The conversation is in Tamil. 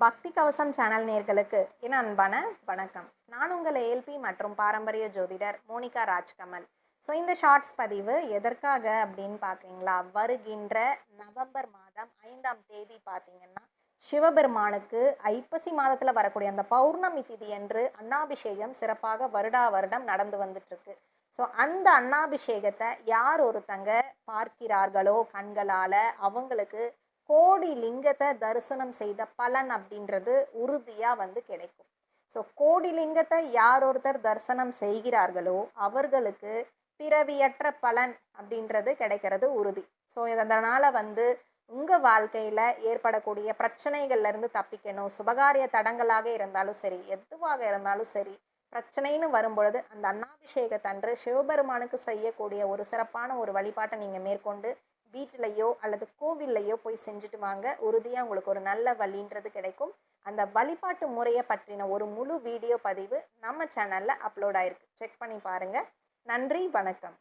பக்தி கவசம் சேனல் நேர்களுக்கு என் அன்பான வணக்கம். நான் உங்கள் ஏல்பி மற்றும் பாரம்பரிய ஜோதிடர் மோனிகா ராஜ்கமல் ஸோ இந்த ஷார்ட்ஸ் பதிவு எதற்காக அப்படின்னு பார்க்குறீங்களா வருகின்ற நவம்பர் மாதம் ஐந்தாம் தேதி பார்த்தீங்கன்னா சிவபெருமானுக்கு ஐப்பசி மாதத்தில் வரக்கூடிய அந்த பௌர்ணமி திதி என்று அன்னாபிஷேகம் சிறப்பாக வருடா வருடம் நடந்து வந்துட்டுருக்கு. ஸோ அந்த அன்னாபிஷேகத்தை யார் ஒருத்தங்க பார்க்கிறார்களோ கண்களால் அவங்களுக்கு கோடி லிங்கத்தை தரிசனம் செய்த பலன் அப்படின்றது உறுதியாக வந்து கிடைக்கும். ஸோ கோடி லிங்கத்தை யார் ஒருத்தர் தரிசனம் செய்கிறார்களோ அவர்களுக்கு பிறவியற்ற பலன் அப்படின்றது கிடைக்கிறது உறுதி. ஸோ இதனால் வந்து உங்கள் வாழ்க்கையில் ஏற்படக்கூடிய பிரச்சனைகள்லேருந்து தப்பிக்கணும். சுபகாரிய தடங்களாக இருந்தாலும் சரி எதுவாக இருந்தாலும் சரி பிரச்சனைன்னு வரும்பொழுது அந்த அன்னாபிஷேகத்தன்று சிவபெருமானுக்கு செய்யக்கூடிய ஒரு சிறப்பான ஒரு வழிபாட்டை நீங்கள் மேற்கொண்டு வீட்டிலையோ அல்லது கோவில்லையோ போய் செஞ்சுட்டு வாங்க. உறுதியாக உங்களுக்கு ஒரு நல்ல வழின்றது கிடைக்கும். அந்த வழிபாட்டு முறையை பற்றின ஒரு முழு வீடியோ பதிவு நம்ம சேனலில் அப்லோட் ஆயிருக்கு. செக் பண்ணி பாருங்கள் நன்றி வணக்கம்.